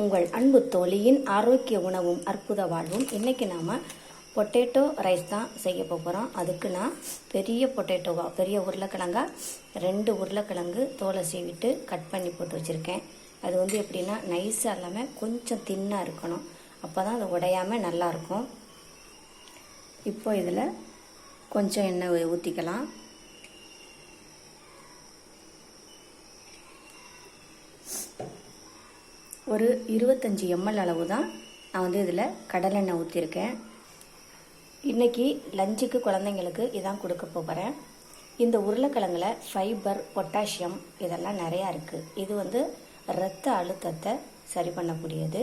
உங்கள் அன்பு தோழியின் ஆரோக்கிய உணவும் அற்புத வாழ்வும். இன்றைக்கி நாம் பொட்டேட்டோ ரைஸ் தான் செய்ய போகிறோம் அதுக்கு நான் பெரிய பொட்டேட்டோவா பெரிய உருளைக்கிழங்கா ரெண்டு உருளைக்கிழங்கு தோலை சீவிட்டு கட் பண்ணி போட்டு வச்சுருக்கேன். அது வந்து எப்படின்னா நைஸாக இல்லாமல் கொஞ்சம் தின்னாக இருக்கணும். அப்போ தான் அது உடையாமல் நல்லாயிருக்கும் இப்போ இதில் கொஞ்சம் எண்ணெய் ஊற்றிக்கலாம் ஒரு இருபத்தஞ்சி எம்எல் அளவு தான் நான் வந்து இதில் கடலெண்ணெய் ஊற்றிருக்கேன் இன்றைக்கி லஞ்சுக்கு குழந்தைங்களுக்கு இதான் கொடுக்க போகிறேன் இந்த உருளைக்கிழங்கில் ஃபைபர் பொட்டாசியம் இதெல்லாம் நிறையா இருக்குது இது வந்து இரத்த அழுத்தத்தை சரி பண்ணக்கூடியது.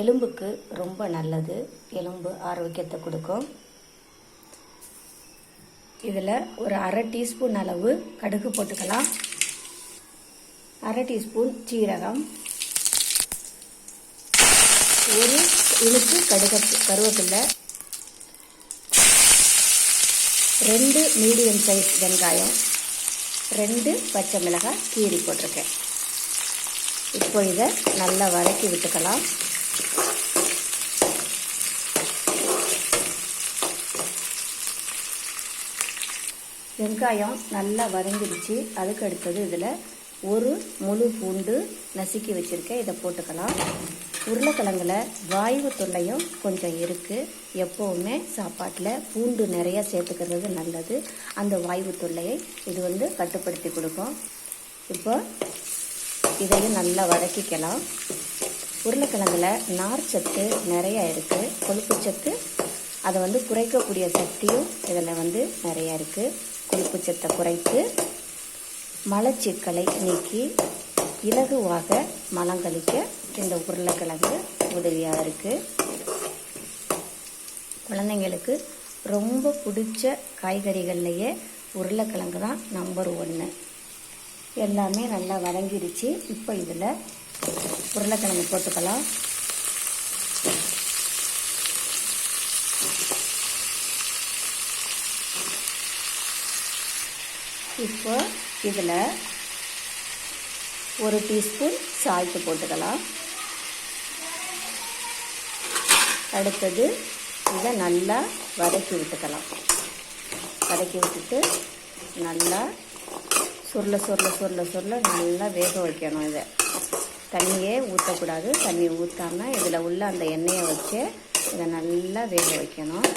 எலும்புக்கு ரொம்ப நல்லது. எலும்பு ஆரோக்கியத்தை கொடுக்கும். இதில் ஒரு அரை டீஸ்பூன் அளவு கடுகு போட்டுக்கலாம். அரை டீஸ்பூன் சீரகம் ஒரு இழுத்து கடுக கருவேப்பில்லை ரெண்டு மீடியம் சைஸ் வெங்காயம் ரெண்டு பச்சை மிளகாய் கீரி போட்டிருக்கேன். இப்போ இதை நல்லா வதக்கி விட்டுக்கலாம். வெங்காயம் நல்லா வதங்கிடுச்சு. அதுக்கு அடுத்தது இதில் ஒரு முழு பூண்டு நசுக்கி வச்சுருக்கேன் இதை போட்டுக்கலாம். உருளைக்கிழங்குல வாய்வு தொல்லையும் கொஞ்சம் இருக்குது எப்போவுமே சாப்பாட்டில் பூண்டு நிறையா சேர்த்துக்கிறது நல்லது. அந்த வாய்வு தொல்லையை இது வந்து கட்டுப்படுத்தி கொடுக்கும். இப்போ இதையும் நல்லா வதக்கிக்கலாம். உருளைக்கிழங்குல நார் சத்து நிறையா இருக்குது கொழுப்பு சத்து அதை வந்து குறைக்கக்கூடிய சக்தியும் இதில் வந்து நிறையா இருக்குது கொழுப்பு சத்தை குறைத்து மலச்சிக்கலை நீக்கி இலகுவாக மலங்கழிக்க இந்த உருளைக்கிழங்கு உதவியாக இருக்குது குழந்தைங்களுக்கு ரொம்ப பிடிச்ச காய்கறிகள்லையே உருளைக்கிழங்கு தான் நம்பர் ஒன்று எல்லாமே நல்லா வதங்கிருச்சு. இப்போ இதில் உருளைக்கிழங்கு போட்டுக்கலாம். இப்போ இதில் ஒரு டீஸ்பூன் சால்ட்டு போட்டுக்கலாம். அடுத்தது இதை நல்லா வதக்கி விட்டுக்கலாம். வதக்கி விட்டுட்டு நல்லா சுருள சுருள சுருள சுருள நல்லா வேக வைக்கணும் இதை. தண்ணியே ஊற்றக்கூடாது. தண்ணி ஊற்றாமல் இதில் உள்ள அந்த எண்ணெயை வச்சு இதை நல்லா வேக வைக்கணும்.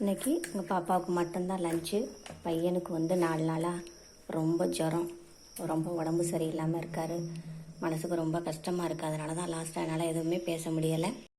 இன்னைக்கு எங்கள் பாப்பாவுக்கு மட்டும்தான் லஞ்சு பையனுக்கு வந்து நாலு நாளாக ரொம்ப ஜுரம். ரொம்ப உடம்பு சரியில்லாமல் இருக்கார். மனசுக்கு ரொம்ப கஷ்டமாக இருக்குது அதனால தான் லாஸ்ட்டாக என்னால் எதுவுமே பேச முடியலை.